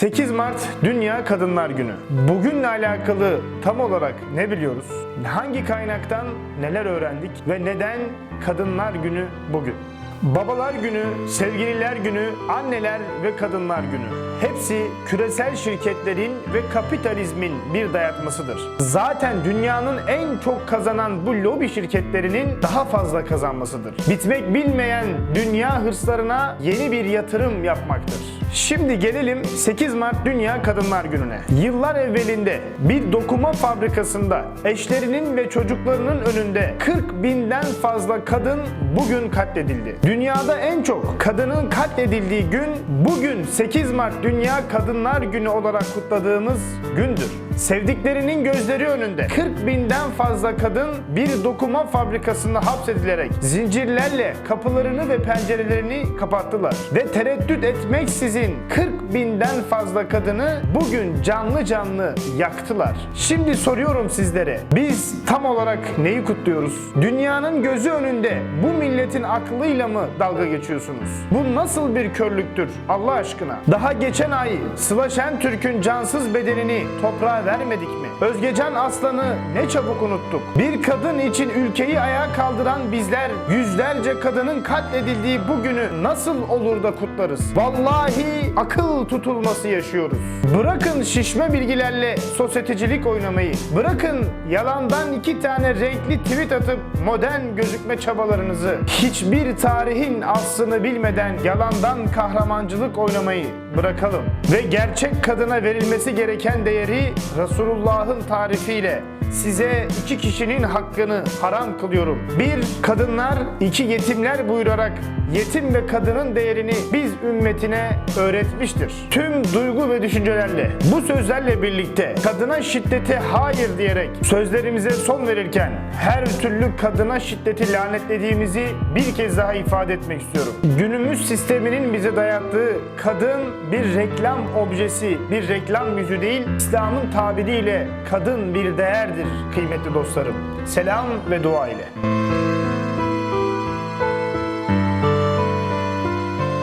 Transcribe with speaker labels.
Speaker 1: 8 Mart Dünya Kadınlar Günü. Bugünle alakalı tam olarak ne biliyoruz? Hangi kaynaktan neler öğrendik ve neden Kadınlar Günü bugün? Babalar Günü, Sevgililer Günü, Anneler ve Kadınlar Günü. Hepsi küresel şirketlerin ve kapitalizmin bir dayatmasıdır. Zaten dünyanın en çok kazanan bu lobi şirketlerinin daha fazla kazanmasıdır. Bitmek bilmeyen dünya hırslarına yeni bir yatırım yapmaktır. Şimdi gelelim 8 Mart Dünya Kadınlar Günü'ne. Yıllar evvelinde bir dokuma fabrikasında eşlerinin ve çocuklarının önünde 40 binden fazla kadın bugün katledildi. Dünyada en çok kadının katledildiği gün bugün 8 Mart Dünya Kadınlar Günü olarak kutladığımız gündür. Sevdiklerinin gözleri önünde 40 binden fazla kadın bir dokuma fabrikasında hapsedilerek zincirlerle kapılarını ve pencerelerini kapattılar. Ve tereddüt etmeksizin 40 binden fazla kadını bugün canlı canlı yaktılar. Şimdi soruyorum sizlere biz tam olarak neyi kutluyoruz? Dünyanın gözü önünde bu milletin aklıyla mı dalga geçiyorsunuz? Bu nasıl bir körlüktür Allah aşkına? Daha geçen ay Sıla Şentürk'ün cansız bedenini toprağa vermedik mi? Özgecan Aslan'ı ne çabuk unuttuk. Bir kadın için ülkeyi ayağa kaldıran bizler yüzlerce kadının katledildiği bu günü nasıl olur da kutlarız? Vallahi akıl tutulması yaşıyoruz. Bırakın şişme bilgilerle sosyetecilik oynamayı. Bırakın yalandan iki tane renkli tweet atıp modern gözükme çabalarınızı. Hiçbir tarihin aslını bilmeden yalandan kahramancılık oynamayı bırakalım. Ve gerçek kadına verilmesi gereken değeri Resulullah'ın tarifiyle size iki kişinin hakkını haram kılıyorum. Bir, kadınlar, iki yetimler buyurarak yetim ve kadının değerini biz ümmetine öğretmiştir. Tüm duygu ve düşüncelerle, bu sözlerle birlikte kadına şiddete hayır diyerek sözlerimize son verirken her türlü kadına şiddeti lanetlediğimizi bir kez daha ifade etmek istiyorum. Günümüz sisteminin bize dayattığı kadın bir reklam objesi, bir reklam yüzü değil, İslam'ın tabiriyle kadın bir değerdir kıymetli dostlarım. Selam ve dua ile.